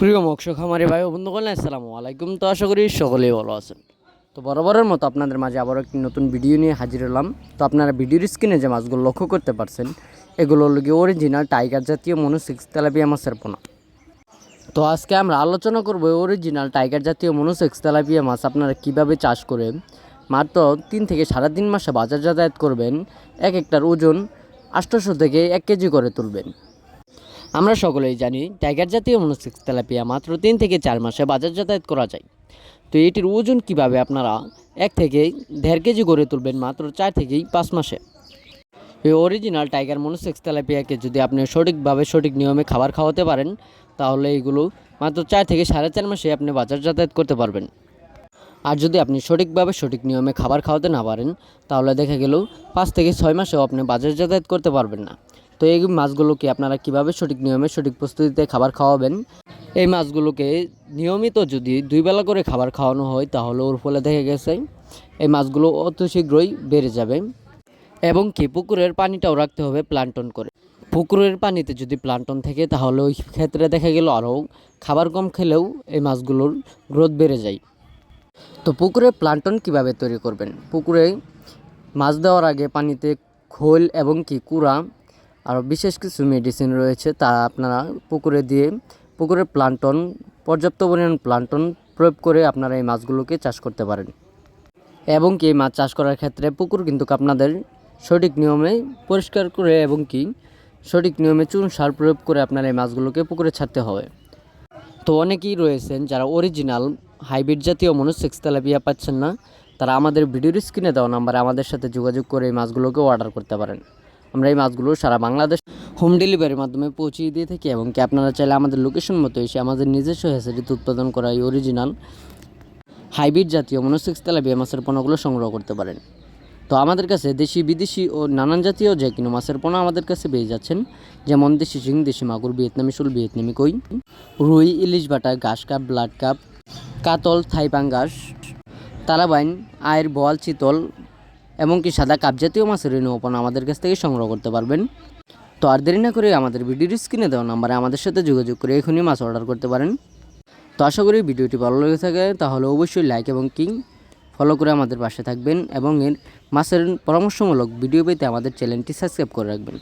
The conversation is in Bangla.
প্রিয় মৎস্য খামারি ভাই বন্ধুগণ আসসালামু আলাইকুম। তো আশা করি সকলেই ভালো আছেন। তো বরাবরের মতো আপনাদের মাঝে আবারও একটি নতুন ভিডিও নিয়ে হাজির হলাম। তো আপনারা ভিডিওর স্ক্রিনে যে মাছগুলো লক্ষ্য করতে পারছেন, এগুলো হলো গিয়ে অরিজিনাল টাইগার জাতীয় মনো সিক্স তেলাপিয়া মাছের পোনা। তো আজকে আমরা আলোচনা করব অরিজিনাল টাইগার জাতীয় মনো সিক্স তেলাপিয়া মাছ আপনারা কীভাবে চাষ করে মাত্র তিন থেকে সাড়ে তিন মাসে বাজার যাতায়াত করবেন, এক একটার ওজন আটশোশো থেকে এক কেজি করে তুলবেন। আমরা সকলেই জানি, টাইগার জাতীয় মনোসিক্স তেলাপিয়া মাত্র তিন থেকে চার মাসে বাজার যাতায়াত করা যায়। তো এটির ওজন কীভাবে আপনারা এক থেকে দেড় কেজি গড়ে তুলবেন মাত্র চার থেকেই পাঁচ মাসে? এই অরিজিনাল টাইগার মনোসেক্স তেলাপিয়াকে যদি আপনি সঠিকভাবে সঠিক নিয়মে খাবার খাওয়াতে পারেন, তাহলে এইগুলো মাত্র চার থেকে সাড়ে চার মাসে আপনি বাজার যাতায়াত করতে পারবেন। আর যদি আপনি সঠিকভাবে সঠিক নিয়মে খাবার খাওয়াতে না পারেন, তাহলে দেখা গেল পাঁচ থেকে ছয় মাসেও আপনি বাজার যাতায়াত করতে পারবেন না। তো এই মাছগুলোকে আপনারা কীভাবে সঠিক নিয়মে সঠিক প্রস্তুতিতে খাবার খাওয়াবেন? এই মাছগুলোকে নিয়মিত যদি দুই বেলা করে খাবার খাওয়ানো হয়, তাহলে ওর ফলে দেখা গেছে এই মাছগুলো অত শীঘ্রই বেড়ে যাবে এবং কি পুকুরের পানিটাও রাখতে হবে প্লান্টন করে। পুকুরের পানিতে যদি প্লান্টন থাকে, তাহলে ওই ক্ষেত্রে দেখা গেল আরও খাবার কম খেলেও এই মাছগুলোর গ্রোথ বেড়ে যায়। তো পুকুরে প্লান্টন কীভাবে তৈরি করবেন? পুকুরে মাছ দেওয়ার আগে পানিতে খোল এবং কি কুড়া আর বিশেষ কিছু মেডিসিন রয়েছে, তা আপনারা পুকুরে দিয়ে, পুকুরের প্লান্টন পর্যাপ্ত পরিমাণ প্লান্টন প্রয়োগ করে আপনারা এই মাছগুলোকে চাষ করতে পারেন। এবং কি এই মাছ চাষ করার ক্ষেত্রে পুকুর কিন্তু আপনাদের সঠিক নিয়মে পরিষ্কার করে এবং কি সঠিক নিয়মে চুন সার প্রয়োগ করে আপনার এই মাছগুলোকে পুকুরে ছাড়তে হবে। তো অনেকেই রয়েছেন যারা অরিজিনাল হাইব্রিড জাতীয় মনোসেক্স তেলাপিয়া পাচ্ছেন না, তারা আমাদের ভিডিওর স্ক্রিনে দেওয়া নাম্বারে আমাদের সাথে যোগাযোগ করে এই মাছগুলোকে অর্ডার করতে পারেন। আমরা এই মাছগুলো সারা বাংলাদেশ হোম ডেলিভারির মাধ্যমে পৌঁছিয়ে দিয়ে থাকি এবং কি আপনারা চাইলে আমাদের লোকেশন মতো এসে আমাদের নিজস্ব হ্যাসারিতে উৎপাদন করা এই অরিজিনাল হাইব্রিড জাতীয় মনোসেক্স তেলাপিয়া মাছের পণ্যগুলো সংগ্রহ করতে পারেন। তো আমাদের কাছে দেশি, বিদেশি ও নানান জাতীয় যে কোনো মাছের পণ্য আমাদের কাছে পেয়ে যাচ্ছেন, যেমন দেশি শিং, দেশি মাগুর, ভিয়েতনামি শুল, ভিয়েতনামি কই, রুই, ইলিশ বাটা, ঘাস কাপ, ব্লাড কাপ, কাতল, থাই পাঙ্গাস তারাবাইন আয়ের বোয়াল, চিতল এমনকি সাদা কাপ জাতীয় মাছের ঋণপণ আমাদের কাছ থেকে সংগ্রহ করতে পারবেন। তো আর দেরি না করে আমাদের ভিডিওটি স্ক্রিনে দেওয়া নাম্বারে আমাদের সাথে যোগাযোগ করে এখনই মাছ অর্ডার করতে পারেন। তো আশা করি ভিডিওটি ভালো লেগে থাকে, তাহলে অবশ্যই লাইক এবং কিং ফলো করে আমাদের পাশে থাকবেন এবং এর মাছের পরামর্শমূলক ভিডিও পেতে আমাদের চ্যানেলটি সাবস্ক্রাইব করে রাখবেন।